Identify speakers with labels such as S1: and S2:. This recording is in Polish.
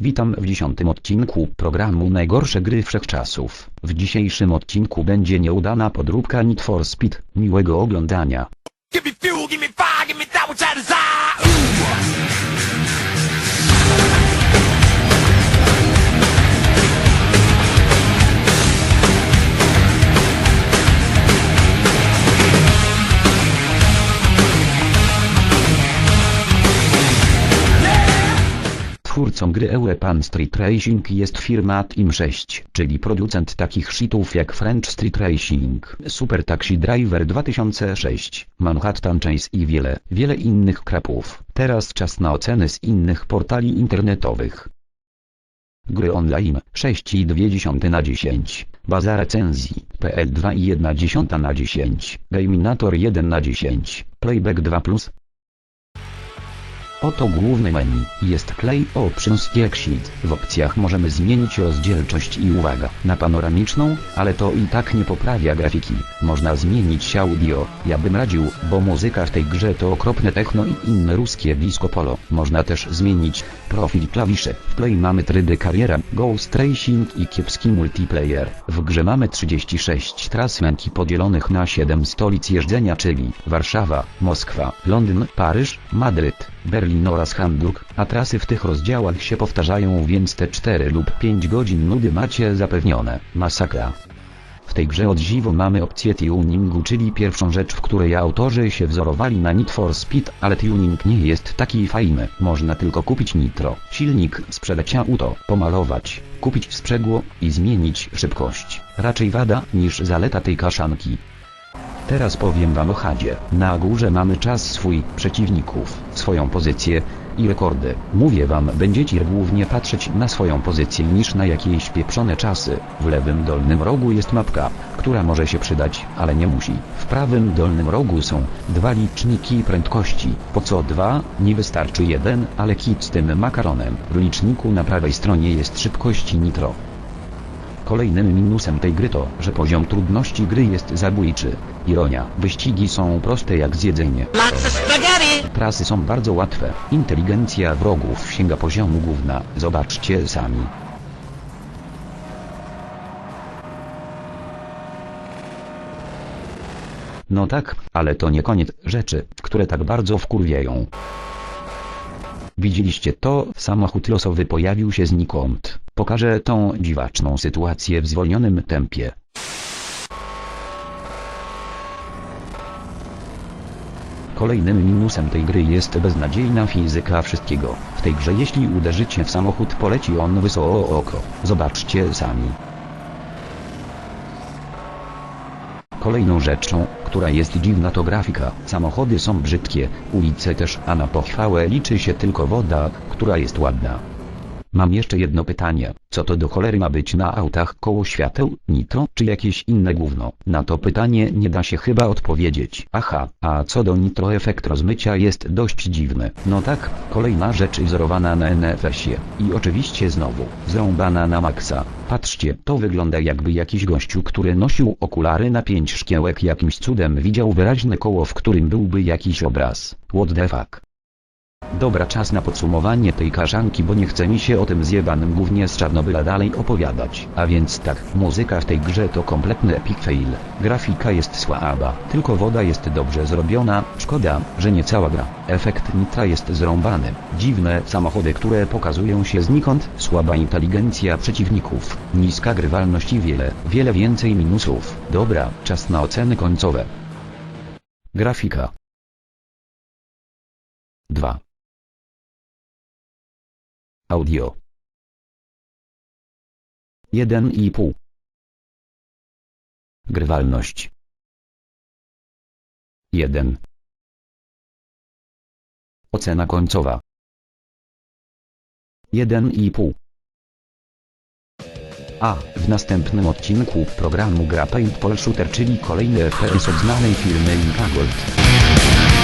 S1: Witam w dziesiątym odcinku programu Najgorsze gry wszechczasów. W dzisiejszym odcinku będzie nieudana podróbka Need for Speed. Miłego oglądania.
S2: Give me fuel, give me fire, give me that which I desire.
S1: Twórcą gry European Street Racing jest firma Team 6, czyli producent takich shitów jak French Street Racing, Super Taxi Driver 2006, Manhattan Chase i wiele, wiele innych krapów. Teraz czas na oceny z innych portali internetowych. Gry online 6,2 na 10, baza recenzji, PL 2,1 na 10, Gaminator 1 na 10, Playback 2 plus, Oto główne menu. Jest Play Options Exit. W opcjach możemy zmienić rozdzielczość i uwaga na panoramiczną, ale to i tak nie poprawia grafiki. Można zmienić audio. Ja bym radził, bo muzyka w tej grze to okropne techno i inne ruskie disco polo. Można też zmienić profil klawisze. W Play mamy tryby kariera, Ghost Racing i kiepski multiplayer. W grze mamy 36 tras męki podzielonych na 7 stolic jeżdżenia czyli Warszawa, Moskwa, Londyn, Paryż, Madryt, Berlin oraz Hamburg, a trasy w tych rozdziałach się powtarzają więc te 4 lub 5 godzin nudy macie zapewnione. Masakra. W tej grze od dziwo mamy opcję tuningu, czyli pierwszą rzecz, w której autorzy się wzorowali na Need for Speed, ale tuning nie jest taki fajny. Można tylko kupić nitro, silnik, sprzedać auto, pomalować, kupić sprzęgło i zmienić szybkość. Raczej wada niż zaleta tej kaszanki. Teraz powiem wam o chadzie. Na górze mamy czas swój, przeciwników, swoją pozycję i rekordy. Mówię wam, będziecie głównie patrzeć na swoją pozycję niż na jakieś pieprzone czasy. W lewym dolnym rogu jest mapka, która może się przydać, ale nie musi. W prawym dolnym rogu są dwa liczniki prędkości. Po co dwa? Nie wystarczy jeden, ale kit z tym makaronem. W liczniku na prawej stronie jest szybkość nitro. Kolejnym minusem tej gry to, że poziom trudności gry jest zabójczy. Ironia, wyścigi są proste jak zjedzenie. Trasy są bardzo łatwe. Inteligencja wrogów sięga poziomu gówna. Zobaczcie sami. No tak, ale to nie koniec rzeczy, które tak bardzo wkurwiają. Widzieliście to? Samochód losowy pojawił się znikąd. Pokażę tą dziwaczną sytuację w zwolnionym tempie. Kolejnym minusem tej gry jest beznadziejna fizyka wszystkiego. W tej grze jeśli uderzycie w samochód poleci on wysoko. Zobaczcie sami. Kolejną rzeczą, która jest dziwna to grafika. Samochody są brzydkie, ulice też, a na pochwałę liczy się tylko woda, która jest ładna. Mam jeszcze jedno pytanie. Co to do cholery ma być na autach koło świateł, nitro, czy jakieś inne gówno? Na to pytanie nie da się chyba odpowiedzieć. Aha, a co do nitro efekt rozmycia jest dość dziwny. No tak, kolejna rzecz wzorowana na NFS-ie. I oczywiście znowu, zrąbana na maksa. Patrzcie, to wygląda jakby jakiś gościu, który nosił okulary na pięć szkiełek jakimś cudem widział wyraźne koło w którym byłby jakiś obraz. What the fuck? Dobra czas na podsumowanie tej kaszanki bo nie chce mi się o tym zjebanym głównie z Czarnobyla dalej opowiadać. A więc tak, muzyka w tej grze to kompletny epic fail. Grafika jest słaba, tylko woda jest dobrze zrobiona, szkoda, że nie cała gra. Efekt nitra jest zrąbany. Dziwne samochody które pokazują się znikąd, słaba inteligencja przeciwników, niska grywalność i wiele, wiele więcej minusów. Dobra, czas na oceny końcowe. Grafika 2 Audio. 1,5 Grywalność. 1 Ocena końcowa. 1,5 A w następnym odcinku programu gra Paintball Shooter czyli kolejny FPS od znanej firmy Inkagold.